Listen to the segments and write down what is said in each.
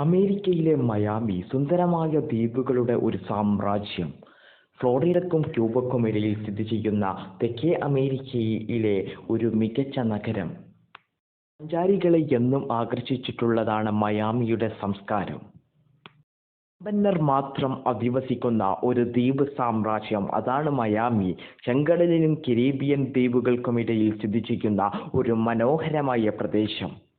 അമേരിക്കയിലെ മയാമി സുന്ദരമായ ദ്വീപുകളുടെ ഒരു സാമ്രാജ്യം. ഫ്ലോറിഡക്കും ക്യൂബക്കും ഇടയിൽ സ്ഥിതി ചെയ്യുന്ന തെക്കേ അമേരിക്കയിലെ ഒരു മികച്ച നഗരം. സഞ്ചാരികളെ എന്നും ആകർഷിച്ചിട്ടുള്ളതാണ് മയാമിയുടെ സംസ്കാരം. സമ്പന്നർ മാത്രം അധിവസിക്കുന്ന ഒരു ദ്വീപ് സാമ്രാജ്യം അതാണ് മയാമി. ചെങ്കടലിനും കരീബിയൻ ദ്വീപുകൾക്കുമിടയിൽ സ്ഥിതി ചെയ്യുന്ന ഒരു മനോഹരമായ പ്രദേശം.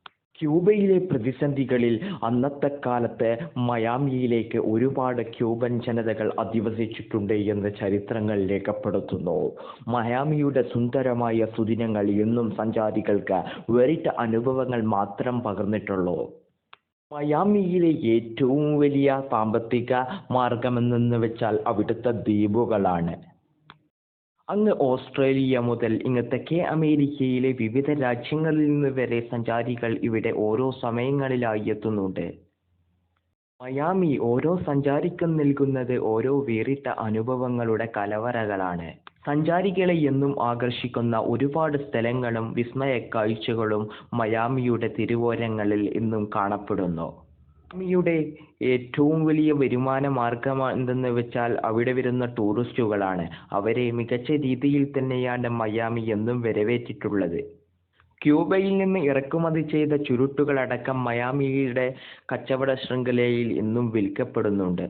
ക്യൂബയിലെ പ്രതിസന്ധികളിൽ അന്നത്തെ കാലത്ത് മയാമിയിലേക്ക് ഒരുപാട് ക്യൂബൻ ജനതകൾ അധിവസിച്ചിട്ടുണ്ട് എന്ന് ചരിത്രങ്ങൾ രേഖപ്പെടുത്തുന്നു. മയാമിയുടെ സുന്ദരമായ സുദിനങ്ങൾ എന്നും സഞ്ചാരികൾക്ക് വേറിട്ട അനുഭവങ്ങൾ മാത്രം പകർന്നിട്ടുള്ളൂ. മയാമിയിലെ ഏറ്റവും വലിയ സാമ്പത്തിക മാർഗമെന്നുവെച്ചാൽ അവിടുത്തെ ദ്വീപുകളാണ്. അങ്ങ് ഓസ്ട്രേലിയ മുതൽ ഇങ്ങ് തെക്കേ അമേരിക്കയിലെ വിവിധ രാജ്യങ്ങളിൽ നിന്ന് വരെ സഞ്ചാരികൾ ഇവിടെ ഓരോ സമയങ്ങളിലായി എത്തുന്നുണ്ട്. മയാമി ഓരോ സഞ്ചാരിക്കും നൽകുന്നത് ഓരോ വേറിട്ട അനുഭവങ്ങളുടെ കലവറകളാണ്. സഞ്ചാരികളെ എന്നും ആകർഷിക്കുന്ന ഒരുപാട് സ്ഥലങ്ങളും വിസ്മയ കാഴ്ചകളും മയാമിയുടെ തിരുവോരങ്ങളിൽ ഇന്നും കാണപ്പെടുന്നു. മയാമിയുടെ ഏറ്റവും വലിയ വരുമാന മാർഗം എന്തെന്ന് വെച്ചാൽ അവിടെ വരുന്ന ടൂറിസ്റ്റുകളാണ്. അവരെ മികച്ച രീതിയിൽ തന്നെയാണ് മയാമി എന്നും വരവേറ്റിട്ടുള്ളത്. ക്യൂബയിൽ നിന്ന് ഇറക്കുമതി ചെയ്ത ചുരുട്ടുകൾ അടക്കം മയാമിയുടെ കച്ചവട ശൃംഖലയിൽ ഇന്നും വിൽക്കപ്പെടുന്നുണ്ട്.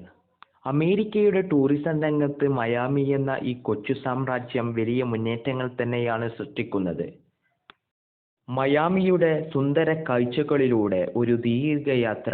അമേരിക്കയുടെ ടൂറിസം രംഗത്ത് മയാമി എന്ന ഈ കൊച്ചു സാമ്രാജ്യം വലിയ മുന്നേറ്റങ്ങൾ തന്നെയാണ് സൃഷ്ടിക്കുന്നത്. മയാമിയുടെ സുന്ദര കാഴ്ചകളിലൂടെ ഒരു ദീർഘയാത്ര